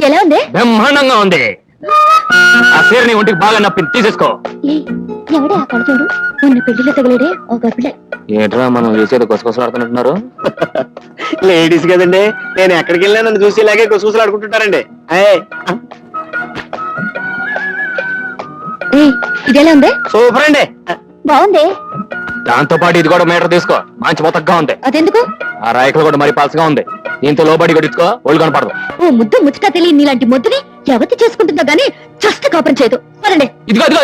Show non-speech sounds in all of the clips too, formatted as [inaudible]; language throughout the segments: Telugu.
ఎలా ఉంది? బ్రహ్మాండంగా ఉంది. ఆ చీర నీ ఒంటికి బాగా నప్పింది తీసేసుకో. ఎవడే ఆ కళ్ళజోడు ఉన్న పెళ్ళిలో తగిలేడే ఒక పిల్ల ఏంట్రా మనం వేసేది కొసకొసలాడుతున్నట్టున్నారు? [laughs] లేడీస్ కదండి నేను ఎక్కడికి వెళ్ళినా నన్ను చూసి ఇలాగే గుసగుసలు ఆడుకుంటుంటారండి ఇదెలా ఉంది? సూపర్ అండి. బాగుంది. దాంతో పాటు ఇది కూడా మీటర్ తీసుకో. మంచి మొత్తగా ఉంది. అదెందుకు? ఆ రాయకులు కూడా మరి పలసగా ఉంది. దీంతో లోబడి కొట్టించుకో ఒళ్ళు కనపడదు. ఓ ముద్దు ముచ్చట తెలియని నీలాంటి ముద్దుని ఎవతి చేసుకుంటుందో గానీ చస్త కాపురం చేయదు. పదండి ఇదిగో ఇదిగో.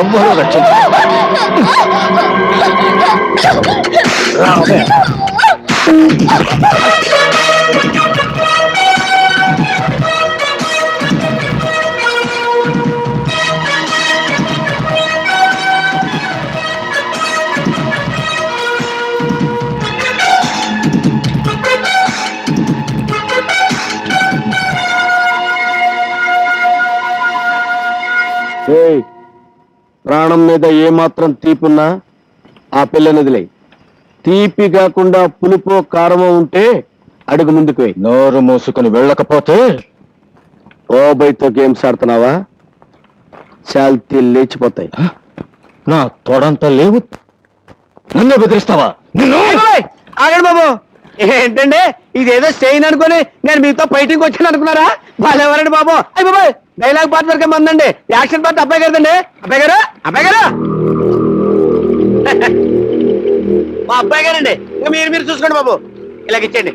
ఎవ్వరూ [laughs] ఏయ్, ప్రాణం మీద ఏమాత్రం తీపున్నా ఆ పిల్లని వదిలేయ్ తీపి కాకుండా పులుపో కారమో ఉంటే అడుగు ముందుకు నోరు మూసుకుని వెళ్ళకపోతే ఓబైతో గేమ్స్ ఆడుతున్నావా? శాల్తీ లేచిపోతాయి. నా తొడంతా లేవు. నన్ను బెదిరిస్తావా? ఆగండి బాబు! ఏంటండి? ఇదేదో స్టెయిన్ అనుకుని నేను మీతో ఫైటింగ్ వచ్చాను అనుకున్నారా? వాళ్ళు ఎవరండి బాబు. అయ్యి బాబు డైలాగ్ పార్ట్ వరకే మందండి. యాక్షన్ పార్ట్ అబ్బాయి గారిదండి. అబ్బాయి గారు అబ్బాయి గారు. [laughs] మా అబ్బాయి గారండి. ఇంకా మీరు మీరు చూసుకోండి బాబు. ఇలాగ ఇచ్చేయండి.